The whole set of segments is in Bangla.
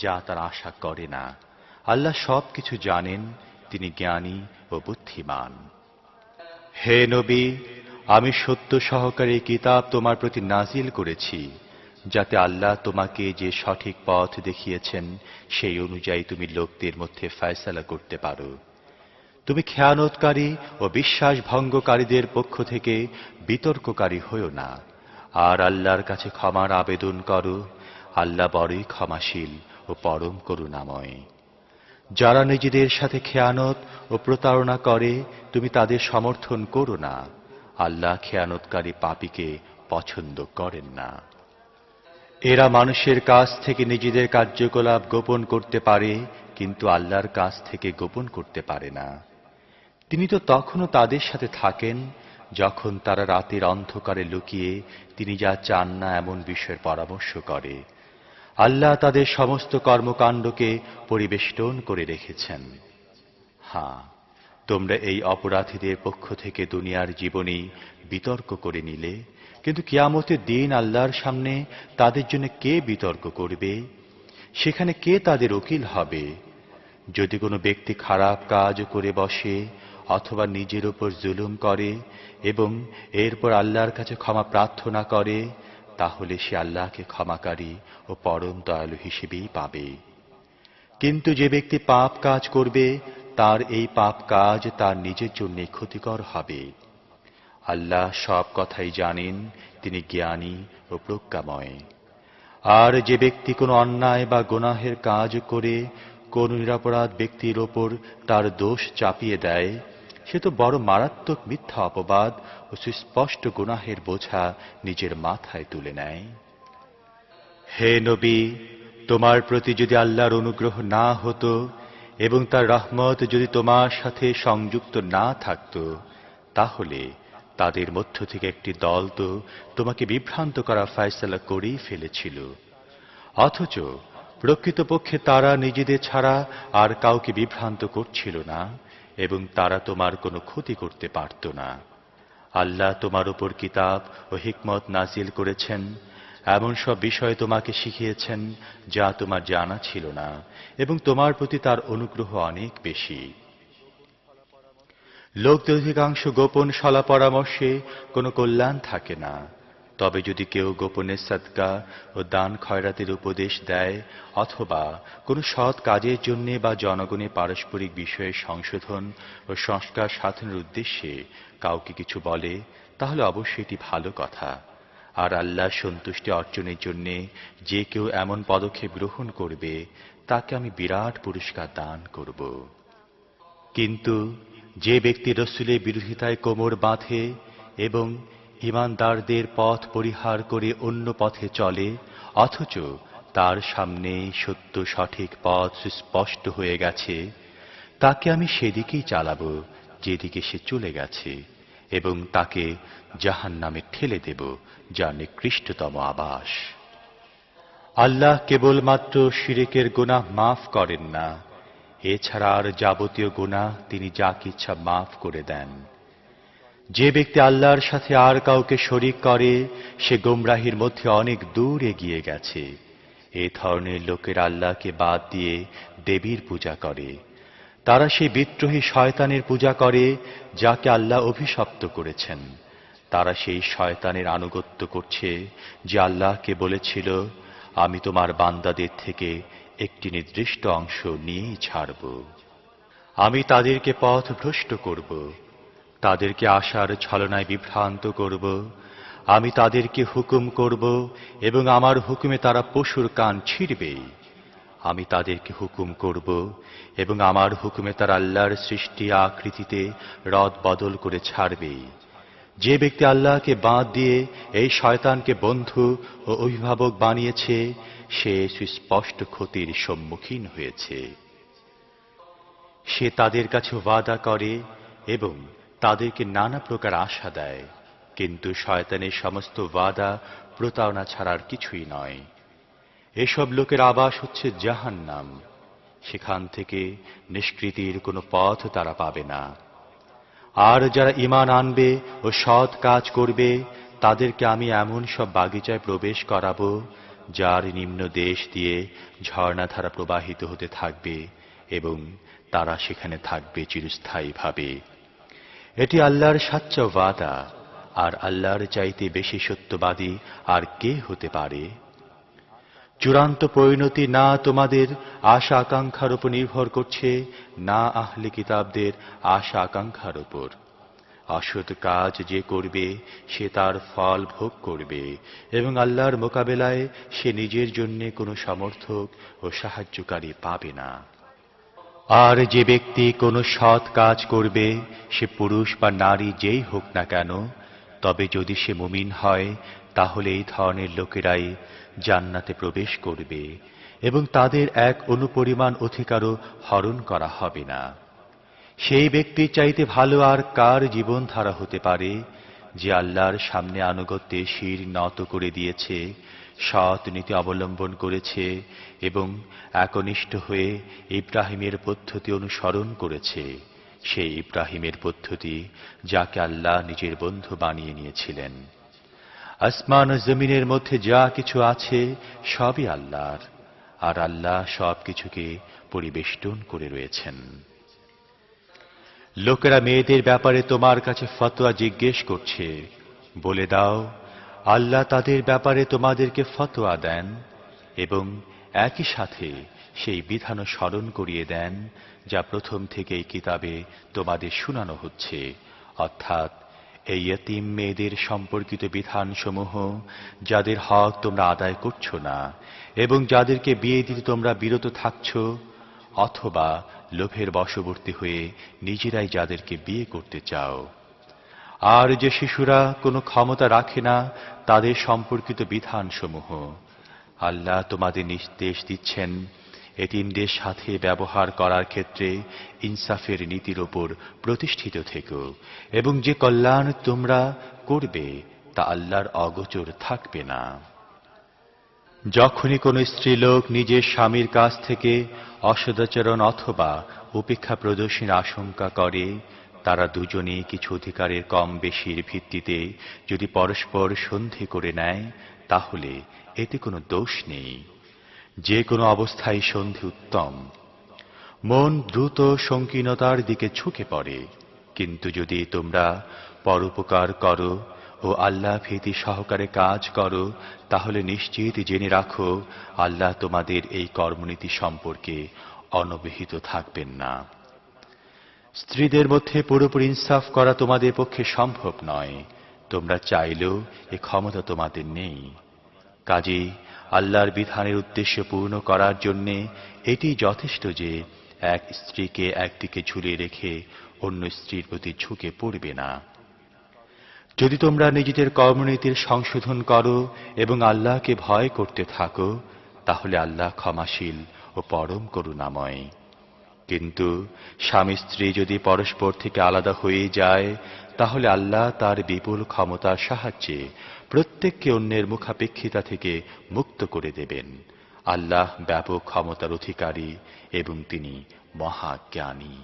যা তারা আশা করে না। আল্লাহ সব কিছু জানেন, তিনি জ্ঞানী ও বুদ্ধিমান। হে নবী, আমি সত্য সহকারে কিতাব তোমার প্রতি নাজিল করেছি, যাতে আল্লাহ তোমাকে যে সঠিক পথ দেখিয়েছেন, সেই অনুযায়ী তুমি লোকদের মধ্যে ফয়সালা করতে পারো। তুমি খেয়ানতকারী ও বিশ্বাস ভঙ্গকারীদের পক্ষ থেকে বিতর্ককারী হও না। আর আল্লাহর কাছে ক্ষমার আবেদন করো। আল্লাহ বড়ই ক্ষমাশীল ও পরম করুণাময়। যারা নিজেদের সাথে খেয়ানত ও প্রতারণা করে, তুমি তাদের সমর্থন করো না। আল্লাহ খেয়ানতকারী পাপীকে পছন্দ করেন না। এরা মানুষের কাছ থেকে নিজেদের কার্যকলাপ গোপন করতে পারে, কিন্তু আল্লাহর কাছ থেকে গোপন করতে পারে না। তিনি তো তখনও তাদের সাথে থাকেন, যখন তারা রাতের অন্ধকারে লুকিয়ে তিনি যা চান না এমন বিষয়ের পরামর্শ করে। আল্লাহ তাদের সমস্ত কর্মকাণ্ডকে পরিবেষ্টন করে রেখেছেন। হ্যাঁ তোমরা এই অপরাধীদের পক্ষ থেকে দুনিয়ার জীবনী বিতর্ক করে নিলে, কিন্তু কিয়ামতের দিন আল্লাহর সামনে তাদের জন্য কে বিতর্ক করবে? সেখানে কে তাদের উকিল হবে? যদি কোনো ব্যক্তি খারাপ কাজ করে বসে অথবা নিজের উপর জুলুম করে এবং এরপর আল্লাহর কাছে ক্ষমা প্রার্থনা করে তাহলে সে আল্লাহকে ক্ষমাকারী ও পরম দয়ালু হিসেবেই পাবে। কিন্তু যে ব্যক্তি পাপ কাজ করবে, তার এই পাপ কাজ তার নিজের জন্য ক্ষতিকর হবে। আল্লাহ সব কথাই জানেন, তিনি জ্ঞানী ও প্রজ্ঞাময়। আর যে ব্যক্তি কোনো অন্যায় বা গোনাহের কাজ করে, কোন নিরাপরাধ ব্যক্তির ওপর তার দোষ চাপিয়ে দেয় সে তো বড় মারাত্মক মিথ্যা অপবাদ ও সুস্পষ্ট গুনাহের বোঝা নিজের মাথায় তুলে নেয়। হে নবী, তোমার প্রতি যদি আল্লাহর অনুগ্রহ না হতো এবং তার রহমত যদি তোমার সাথে সংযুক্ত না থাকত, তাহলে তাদের মধ্য থেকে একটি দল তো তোমাকে বিভ্রান্ত করা ফয়সলা করেই ফেলেছিল। অথচ প্রকৃতপক্ষে তারা নিজেদের ছাড়া আর কাউকে বিভ্রান্ত করছিল না। এবং তারা তোমার কোনো ক্ষতি করতে পারত না। আল্লাহ তোমার উপর কিতাব ও হিকমত নাজিল করেছেন। এমন সব বিষয় তোমাকে শিখিয়েছেন যা তোমার জানা ছিল না এবং তোমার প্রতি তার অনুগ্রহ অনেক বেশি। লোকদের অধিকাংশ গোপন সলা পরামর্শে কোনো কল্যাণ থাকে না। তবে যদি কেউ গোপনে সদকা ও দান খয়রাতের উপদেশ দেয় অথবা কোনো সৎ কাজের জন্য বা জনগণের পারস্পরিক বিষয়ে সংশোধন ও সংস্কার সাধনের উদ্দেশ্যে কাউকে কিছু বলে, তাহলে অবশ্যই এটি ভালো কথা। আর আল্লাহ সন্তুষ্টি অর্জনের জন্য যে কেউ এমন পদক্ষেপ গ্রহণ করবে, তাকে আমি বিরাট পুরস্কার দান করব। কিন্তু যে ব্যক্তি রসুলের বিরোধিতায় কোমর বাঁধে এবং ইমানদারদের পথ পরিহার করে অন্য পথে চলে, অথচ তার সামনে সত্য সঠিক পথ স্পষ্ট হয়ে গেছে। তাকে আমি সেদিকেই চালাবো, যেদিকে সে চলে গেছে, এবং তাকে জাহান নামে ঠেলে দেব, যা নিকৃষ্টতম আবাস। আল্লাহ কেবলমাত্র শিরেকের গুনাহ মাফ করেন না। এছাড়া আর যাবতীয় গুনাহ তিনি যাকে ইচ্ছা মাফ করে দেন। যে ব্যক্তি আল্লাহর সাথে আর কাউকে শরিক করে, সে গোমরাহির মধ্যে অনেক দূর এগিয়ে গেছে। এ ধরনের লোকের আল্লাহকে বাদ দিয়ে দেবীর পূজা করে। তারা সেই বিদ্রোহী শয়তানের পূজা করে, যাকে আল্লাহ অভিশপ্ত করেছেন। তারা সেই শয়তানের আনুগত্য করছে, যে আল্লাহকে বলেছিল, আমি তোমার বান্দাদের থেকে একটি নির্দিষ্ট অংশ নিয়েই ছাড়ব। আমি তাদেরকে পথ ভ্রষ্ট করব। তাদেরকে আশার ছলনায় বিভ্রান্ত করব। আমি তাদেরকে হুকুম করব এবং আমার হুকুমে তারা পশুর কান ছিঁড়বেই আমি তাদেরকে হুকুম করব এবং আমার হুকুমে তারা আল্লাহর সৃষ্টি আকৃতিতে রদ বদল করে ছাড়বেই যে ব্যক্তি আল্লাহকে বাদ দিয়ে এই শয়তানকে বন্ধু ও অভিভাবক বানিয়েছে, সে সুস্পষ্ট ক্ষতির সম্মুখীন হয়েছে। সে তাদের কাছে ওয়াদা করে এবং তাদেরকে নানা প্রকার আশা দেয়, কিন্তু শয়তানের সমস্ত ওয়াদা, প্রতারণা ছাড়ার কিছুই নয়। এসব লোকের আবাস হচ্ছে জাহান্নাম। সেখান থেকে নিষ্কৃতির কোনো পথ তারা পাবে না। আর যারা ইমান আনবে ও সৎ কাজ করবে, তাদেরকে আমি এমন সব বাগিচায় প্রবেশ করাবো, যার নিম্ন দেশ দিয়ে ঝর্ণাধারা প্রবাহিত হতে থাকবে এবং তারা সেখানে থাকবে চিরস্থায়ীভাবে। এটি আল্লাহর সাচ্চা ওয়াদা, আর আল্লাহর চাইতে বেশি সত্যবাদী আর কে হতে পারে? চূড়ান্ত পরিণতি না তোমাদের আশা আকাঙ্ক্ষার উপর নির্ভর করছে, না আহলে কিতাবদের আশা আকাঙ্ক্ষার উপর। অসৎ কাজ যে করবে, সে তার ফল ভোগ করবে, এবং আল্লাহর মোকাবেলায় সে নিজের জন্য কোনো সমর্থক ও সাহায্যকারী পাবে না। আর যে ব্যক্তি কোনো সৎ কাজ করবে, সে পুরুষ বা নারী যেই হোক না কেন, তবে যদি সে মুমিন হয়, তাহলে এই ধরনের লোকেরাই জান্নাতে প্রবেশ করবে এবং তাদের এক অনুপরিমাণ অধিকারও হরণ করা হবে না। সেই ব্যক্তি চাইতে ভালো আর কার জীবনধারা হতে পারে, যে আল্লাহর সামনে আনুগত্যে শির নত করে দিয়েছে সৎ নীতি অবলম্বন করেছে এবং একনিষ্ঠ হয়ে ইব্রাহিমের পদ্ধতি অনুসরণ করেছে। সেই ইব্রাহিমের পদ্ধতি যাকে আল্লাহ নিজের বন্ধু বানিয়ে নিয়েছিলেন। আসমান জমিনের মধ্যে যা কিছু আছে সবই আল্লাহর, আর আল্লাহ সব কিছুকে পরিবেষ্টন করে রয়েছেন। লোকেরা মেয়েদের ব্যাপারে তোমার কাছে ফতোয়া জিজ্ঞেস করছে, বলে দাও আল্লাহ তাদের ব্যাপারে তোমাদেরকে ফতোয়া দেন এবং একই সাথে সেই বিধানও স্মরণ করিয়ে দেন, যা প্রথম থেকেই কিতাবে তোমাদের শোনানো হচ্ছে। অর্থাৎ এই ইয়তিম মেয়েদের সম্পর্কিত বিধানসমূহ, যাদের হক তোমরা আদায় করছ না এবং যাদেরকে বিয়ে দিতে তোমরা বিরত থাকছ, অথবা লোভের বশবর্তী হয়ে নিজেরাই যাদেরকে বিয়ে করতে চাও। আর যে শিশুরা কোনো ক্ষমতা রাখে না, তাদের সম্পর্কিত বিধানসমূহ। আল্লাহ তোমাদের নির্দেশ দিচ্ছেন এতিমদের সাথে ব্যবহার করার ক্ষেত্রে ইনসাফের নীতির ওপর প্রতিষ্ঠিত থেকো, এবং যে কল্যাণ তোমরা করবে, তা আল্লাহর অগোচর থাকবে না। যখনই কোনো স্ত্রীলোক নিজের স্বামীর কাছ থেকে অসদাচরণ অথবা উপেক্ষা প্রদর্শনের আশঙ্কা করে তারা দুজনে কিছু অধিকারের কম বেশির ভিত্তিতে যদি পরস্পর সন্ধি করে নেয়, তাহলে এতে কোনো দোষ নেই। যে কোনো অবস্থায় সন্ধি উত্তম। মন দ্রুত সংকীর্ণতার দিকে ঝুঁকে পড়ে। কিন্তু যদি তোমরা পরোপকার করো ও আল্লাহ ভীতি সহকারে কাজ করো, তাহলে নিশ্চিত জেনে রাখো, আল্লাহ তোমাদের এই কর্মনীতি সম্পর্কে অনবহিত থাকবেন না। স্ত্রীদের মধ্যে পুরোপুরি ইনসাফ করা তোমাদের পক্ষে সম্ভব নয়। তোমরা চাইলেও এ ক্ষমতা তোমাদের নেই। কাজেই আল্লাহর বিধানের উদ্দেশ্য পূর্ণ করার জন্যে এটি যথেষ্ট যে এক স্ত্রীকে একদিকে ঝুলিয়ে রেখে অন্য স্ত্রীর প্রতি ঝুঁকে পড়বে না। যদি তোমরা নিজেদের কর্মনীতির সংশোধন করো এবং আল্লাহকে ভয় করতে থাকো, তাহলে আল্লাহ ক্ষমাশীল ও পরম করুণাময়। কিন্তু স্বামী স্ত্রী যদি পরস্পর থেকে আলাদা হয়ে যায়, তাহলে আল্লাহ তার বিপুল ক্ষমতার সাহায্যে প্রত্যেককে অন্যের মুখাপেক্ষিতা থেকে মুক্ত করে দেবেন। আল্লাহ ব্যাপক ক্ষমতার অধিকারী এবং তিনি মহাজ্ঞানী।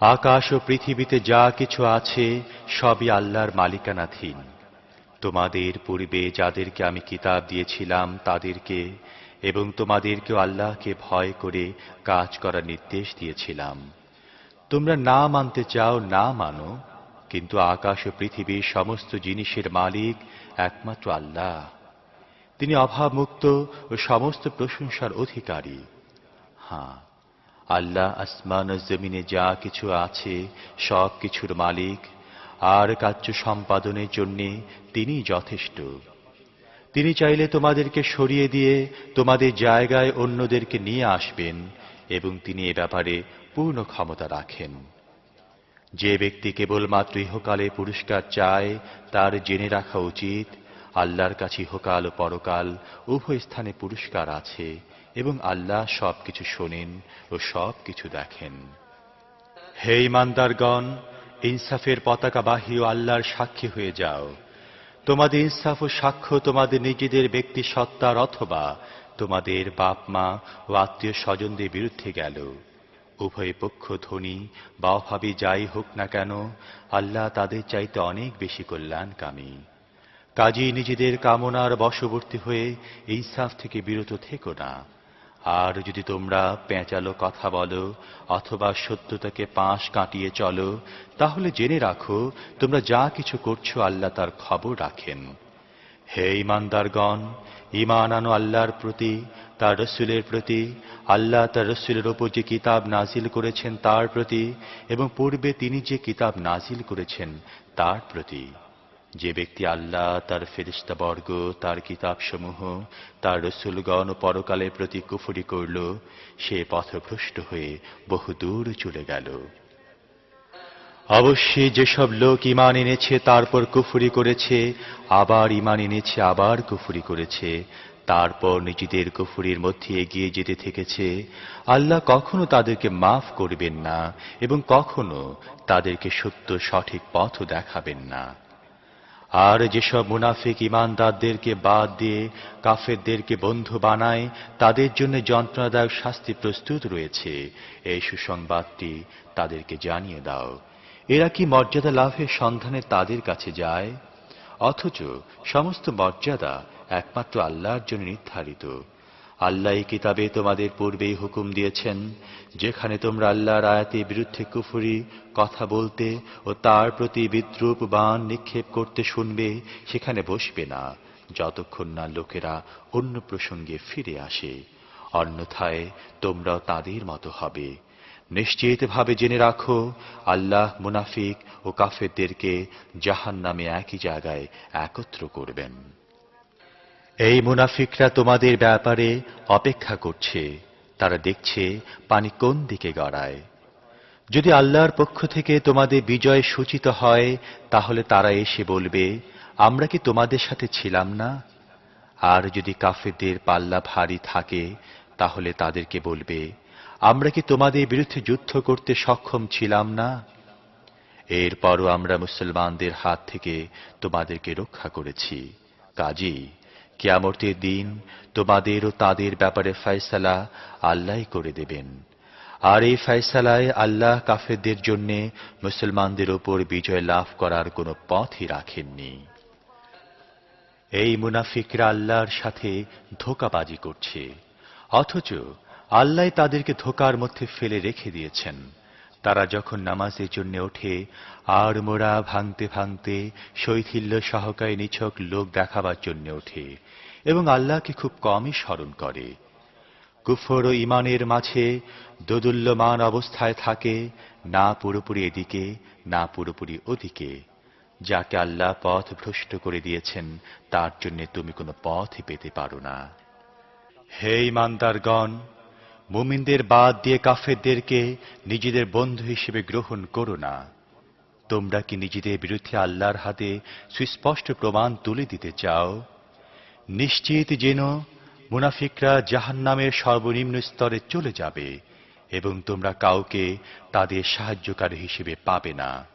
আকাশ ও পৃথিবীতে যা কিছু আছে, সবই আল্লাহর মালিকানাধীন। তোমাদের পূর্বে যাদেরকে আমি কিতাব দিয়েছিলাম, তাদেরকে এবং তোমাদেরকেও আল্লাহকে ভয় করে কাজ করার নির্দেশ দিয়েছিলাম। তোমরা না মানতে চাও না মানো, কিন্তু আকাশ ও পৃথিবীর সমস্ত জিনিসের মালিক একমাত্র আল্লাহ। তিনি অভাবমুক্ত ও সমস্ত প্রশংসার অধিকারী। হ্যাঁ আল্লাহ আসমান ও জমিনে যা কিছু আছে সব কিছুর মালিক। আর কার্য সম্পাদনের জন্যে তিনি যথেষ্ট। তিনি চাইলে তোমাদেরকে সরিয়ে দিয়ে তোমাদের জায়গায় অন্যদেরকে নিয়ে আসবেন এবং তিনি এ ব্যাপারে পূর্ণ ক্ষমতা রাখেন। যে ব্যক্তি কেবলমাত্র ইহকালে পুরস্কার চায়, তার জেনে রাখা উচিত, আল্লাহর কাছে ইহকাল ও পরকাল উভয় স্থানে পুরস্কার আছে এবং আল্লাহ সব কিছু শোনেন ও সব কিছু দেখেন। হে ইমানদারগণ ইনসাফের পতাকাবাহী ও আল্লাহর সাক্ষী হয়ে যাও। তোমাদের ইনসাফ ও সাক্ষ্য তোমাদের নিজেদের ব্যক্তি সত্তার অথবা তোমাদের বাপ মা ও আত্মীয় স্বজনদের বিরুদ্ধে গেল। উভয় পক্ষ ধনী বা অভাবী যাই হোক না কেন, আল্লাহ তাদের চাইতে অনেক বেশি কল্যাণকামী। কাজী নিজেদের কামনার বশবর্তী হয়ে ইনসাফ থেকে বিরত থেকো না। আর যদি তোমরা পেঁচালো কথা বলো অথবা সত্যতাকে পাশ কাটিয়ে চলো, তাহলে জেনে রাখো, তোমরা যা কিছু করছ আল্লাহ তার খবর রাখেন। হে ইমানদারগণ ইমান আনো আল্লাহর প্রতি, তার রসুলের প্রতি, আল্লাহ তার রসুলের ওপর যে কিতাব নাজিল করেছেন তার প্রতি, এবং পূর্বে তিনি যে কিতাব নাজিল করেছেন তার প্রতি। যে ব্যক্তি আল্লাহ তার ফেরিস্তাবর্গ তার কিতাবসমূহ, তার রসুলগণ পরকালের প্রতি কুফুরি করল, সে পথভ্রষ্ট হয়ে বহু দূর চলে গেল। অবশ্যই যেসব লোক ইমান এনেছে তারপর কুফরি করেছে, আবার ইমান এনেছে, আবার কুফরি করেছে, তারপর নিজেদের কুফরির মধ্যে এগিয়ে যেতে থেকেছে, আল্লাহ কখনো তাদেরকে মাফ করবেন না এবং কখনো তাদেরকে সত্য সঠিক পথ দেখাবেন না। আর যেসব মুনাফিক ইমানদারদেরকে বাদ দিয়ে কাফেরদেরকে বন্ধু বানায়, তাদের জন্য যন্ত্রণাদায়ক শাস্তি প্রস্তুত রয়েছে। এই সুসংবাদটি তাদেরকে জানিয়ে দাও। এরা কি মর্যাদা লাভের সন্ধানে তাদের কাছে যায়? অথচ সমস্ত মর্যাদা একমাত্র আল্লাহর জন্য নির্ধারিত। আল্লাহ কিতাবে তোমাদের পূর্বেই হুকুম দিয়েছেন, যেখানে তোমরা আল্লাহর আয়াতের বিরুদ্ধে কুফুরি, কথা বলতে ও তার প্রতি বিদ্রুপ বান নিক্ষেপ করতে শুনবে, সেখানে বসবে না, যতক্ষণ না লোকেরা অন্য প্রসঙ্গে ফিরে আসে। অন্যথায় তোমরাও তাদের মতো হবে। নিশ্চিতভাবে জেনে রাখো, আল্লাহ মুনাফিক ও কাফেরদেরকে জাহান নামে একই জায়গায় একত্র করবেন। এই মুনাফিকরা তোমাদের ব্যাপারে অপেক্ষা করছে। তারা দেখছে পানি কোন দিকে গড়ায়। যদি আল্লাহর পক্ষ থেকে তোমাদের বিজয় সূচিত হয়, তাহলে তারা এসে বলবে, আমরা কি তোমাদের সাথে ছিলাম না? আর যদি কাফেরদের পাল্লা ভারী থাকে, তাহলে তাদেরকে বলবে, আমরা কি তোমাদের বিরুদ্ধে যুদ্ধ করতে সক্ষম ছিলাম না? এরপরও আমরা মুসলমানদের হাত থেকে তোমাদেরকে রক্ষা করেছি। কাজী কিয়ামতের দিন তোমাদের ও তাদের ব্যাপারে ফয়সালা আল্লাহ করে দেবেন। আর এই ফয়সালায় আল্লাহ কাফেরদের জন্য মুসলমানদের ওপর বিজয় লাভ করার কোনো পথই রাখেননি। এই মুনাফিকরা আল্লাহর সাথে ধোকাবাজি করছে, অথচ আল্লাহ তাদেরকে ধোকার মধ্যে ফেলে রেখে দিয়েছেন। তারা যখন নামাজের জন্য ওঠে, আর মোড়া ভাঙতে ভাঙতে শৈথিল্য সহকারে নিছক লোক দেখাবার জন্য ওঠে এবং আল্লাহকে খুব কমই স্মরণ করে। কুফর ও ইমানের মাঝে দোদুল্যমান অবস্থায় থাকে, না পুরোপুরি এদিকে, না পুরোপুরি ওদিকে। যাকে আল্লাহ পথ ভ্রষ্ট করে দিয়েছেন, তার জন্য তুমি কোনো পথই পেতে পারো না। হে ইমানদারগণ মুমিনদের বাদ দিয়ে কাফেরদেরকে নিজেদের বন্ধু হিসেবে গ্রহণ করো না। তোমরা কি নিজেদের বিরুদ্ধে আল্লাহর হাতে সুস্পষ্ট প্রমাণ তুলে দিতে চাও? নিশ্চিত যেন মুনাফিকরা জাহান্নামের সর্বনিম্ন স্তরে চলে যাবে এবং তোমরা কাউকে তাদের সাহায্যকারী হিসেবে পাবে না।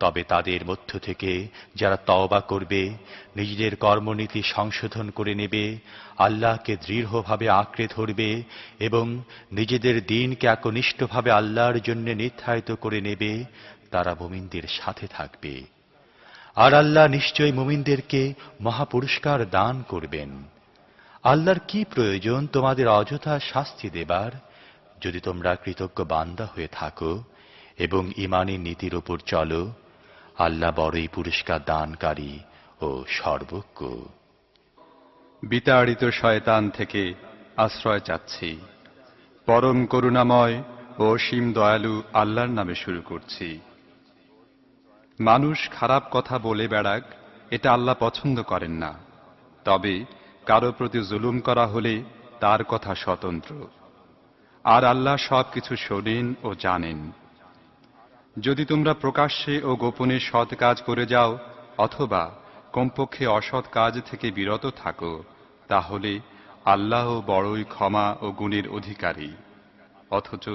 তবে তাদের মধ্য থেকে যারা তওবা করবে, নিজেদের কর্মনীতি সংশোধন করে নেবে, আল্লাহকে দৃঢ়ভাবে আঁকড়ে ধরবে এবং নিজেদের দিনকে একনিষ্ঠভাবে আল্লাহর জন্য নির্ধারিত করে নেবে, তারা মুমিনদের সাথে থাকবে। আর আল্লাহ নিশ্চয় মুমিনদেরকে মহাপুরস্কার দান করবেন। আল্লাহর কি প্রয়োজন তোমাদের অযথা শাস্তি দেবার? যদি তোমরা কৃতজ্ঞ বান্দা হয়ে থাকো এবং ইমানের নীতির ওপর চলো আল্লাহ বড়ই পুরস্কার দানকারী ও সর্বজ্ঞ। বিতাড়িত শয়তান থেকে আশ্রয় চাচ্ছি। পরম করুণাময় ও সীম দয়ালু আল্লাহর নামে শুরু করছি। মানুষ খারাপ কথা বলে বেড়াক, এটা আল্লাহ পছন্দ করেন না। তবে কারও প্রতি জুলুম করা হলে তার কথা স্বতন্ত্র। আর আল্লাহ সব কিছু শোনেন ও জানেন। যদি তোমরা প্রকাশ্যে ও গোপনে সৎ কাজ করে যাও, অথবা কমপক্ষে অসৎ কাজ থেকে বিরত থাকো, তাহলে আল্লাহ বড়ই ক্ষমা ও গুণের অধিকারী। অথচ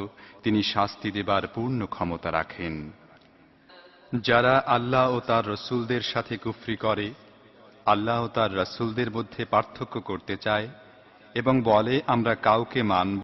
তিনি শাস্তি দেবার পূর্ণ ক্ষমতা রাখেন। যারা আল্লাহ ও তার রসুলদের সাথে কুফরি করে, আল্লাহ ও তার রসুলদের মধ্যে পার্থক্য করতে চায় এবং বলে, আমরা কাউকে মানব